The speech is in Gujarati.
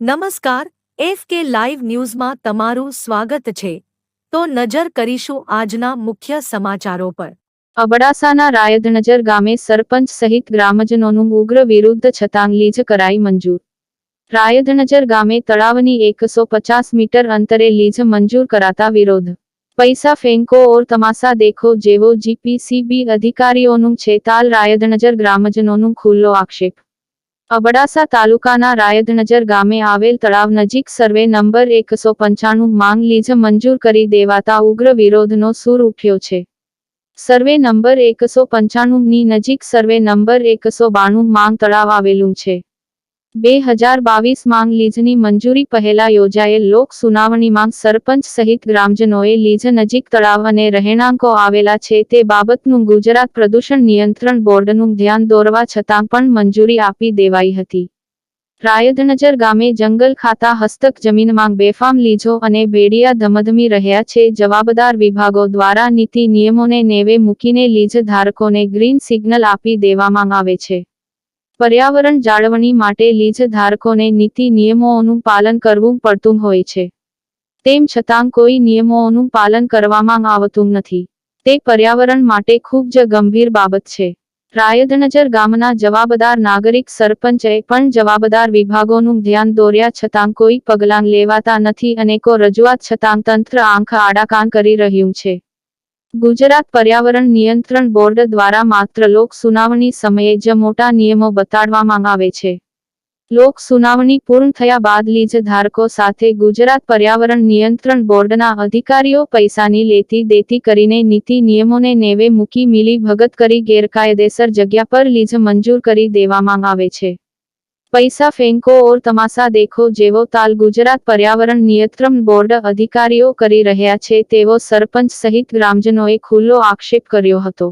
નમસ્કાર, એફ કે લાઈવ ન્યૂઝમાં તમારું સ્વાગત છે. તો નજર કરીશું આજના મુખ્ય સમાચારો પર. અબડાસાના રાયદનજર ગામે સરપંચ સહિત ગ્રામજનોનું ઉગ્ર વિરુદ્ધ છતાં લીજ કરાઈ મંજૂર. રાયદનજર ગામે તળાવની એકસો પચાસ મીટર અંતરે લીજ મંજૂર કરાતા વિરોધ. પૈસા ફેંકો ઓર તમાસા દેખો જેવો જીપીસીબી અધિકારીઓનું છેતાલ રાયદનજર ગ્રામજનોનું ખુલ્લો આક્ષેપ. અબડાસા તાલુકાના રાયધનજર ગામે આવેલ તળાવ નજીક સર્વે નંબર એકસો પંચાણું માંગ લીજ મંજૂર કરી દેવાતા ઉગ્ર વિરોધનો સૂર ઉઠ્યો છે. સર્વે નંબર એકસો પંચાણુંની નજીક સર્વે નંબર એકસો બાણું માંગ તળાવ આવેલું છે. બે હજાર બાવીસ માંગ લીઝની મંજૂરી પહેલા યોજાયેલ લોક સુનાવણીમાં સરપંચ સહિત ગ્રામજનોએ લીઝ નજીક તળાવ અને રહેણાંકો આવેલા છે તે બાબતનું ગુજરાત પ્રદૂષણ નિયંત્રણ બોર્ડનું ધ્યાન દોરવા છતાં પણ મંજૂરી આપી દેવાઈ હતી. રાયદનજર ગામે જંગલ ખાતા હસ્તક જમીનમાં બેફામ લીઝો અને ભેડિયા ધમધમી રહ્યા છે. જવાબદાર વિભાગો દ્વારા નીતિ નિયમોને નેવે મૂકીને લીઝ ધારકોને ગ્રીન સિગ્નલ આપી દેવામાં આવે છે. પર્યાવરણ જાળવણી માટે લીજ ધારકોને નીતિ નિયમોનું પાલન કરવું પડતું હોય છે. તેમ છતાં કોઈ નિયમોનું પાલન કરવામાં આવતું નથી. તે પર્યાવરણ માટે ખૂબ જ ગંભીર બાબત છે. રાયદનજર ગામના જવાબદાર નાગરિક સરપંચે પણ જવાબદાર વિભાગોનું ધ્યાન દોર્યા છતાં કોઈ પગલાં લેવાતા નથી અનેકો રજૂઆત છતાં તંત્ર આંખ આડાકાન કરી રહ્યું છે. ગુજરાત પર્યાવરણ નિયંત્રણ બોર્ડ દ્વારા માત્ર લોક સુનાવણી સમયે જ મોટા નિયમો બતાડવામાં આવે છે. લોક સુનાવણી પૂર્ણ થયા બાદ લીજ ધારકો સાથે ગુજરાત પર્યાવરણ નિયંત્રણ બોર્ડના અધિકારીઓ પૈસાની લેતી દેતી કરીને નીતિ નિયમોને નેવે મૂકી મિલી ભગત કરી ગેરકાયદેસર જગ્યા પર લીજ મંજૂર કરી દેવામાં આવે છે. પૈસા ફેંકો ઓર તમાસા દેખો જેવો તાલ ગુજરાત પર્યાવરણ નિયંત્રણ બોર્ડ અધિકારીઓ કરી રહ્યા છે તેવો સરપંચ સહિત ગ્રામજનોએ ખુલ્લો આક્ષેપ કર્યો હતો.